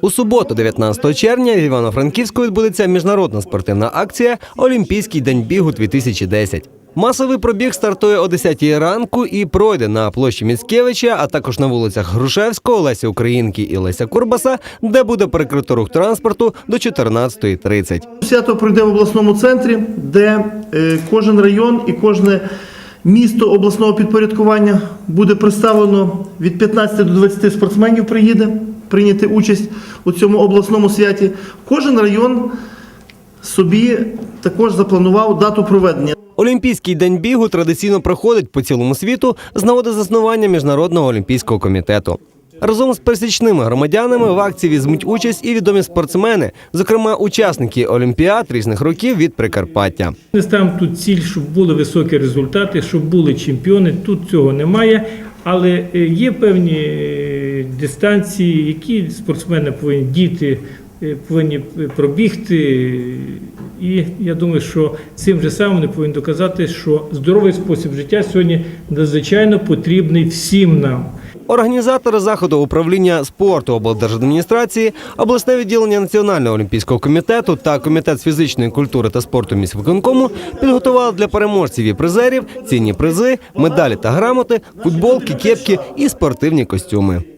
У суботу, 19 червня, в Івано-Франківську відбудеться міжнародна спортивна акція Олімпійський день бігу 2010. Масовий пробіг стартує о 10 ранку і пройде на площі Міцкевича, а також на вулицях Грушевського, Леся Українки і Леся Курбаса, де буде перекрито рух транспорту до 14.30. Свято пройде в обласному центрі, де е, кожен район і кожне місто обласного підпорядкування буде представлено від 15 до 20 спортсменів приїде прийняти участь у цьому обласному святі. Кожен район собі також запланував дату проведення. Олімпійський день бігу традиційно проходить по цілому світу з нагоди заснування Міжнародного олімпійського комітету. Разом з пересічними громадянами в акції візьмуть участь і відомі спортсмени, зокрема учасники олімпіад різних років від Прикарпаття. Ми ставимо тут ціль, щоб були високі результати, щоб були чемпіони. Тут цього немає, але е, є певні е, дистанції, які спортсмени повинні діти е, повинні пробігти. І я думаю, що цим же самим вони повинні доказати, що здоровий спосіб життя сьогодні надзвичайно потрібний всім нам. Організатори заходу управління спорту облдержадміністрації, обласне відділення Національного олімпійського комітету та комітет з фізичної культури та спорту міськвиконкому підготували для переможців і призерів цінні призи, медалі та грамоти, футболки, кепки і спортивні костюми.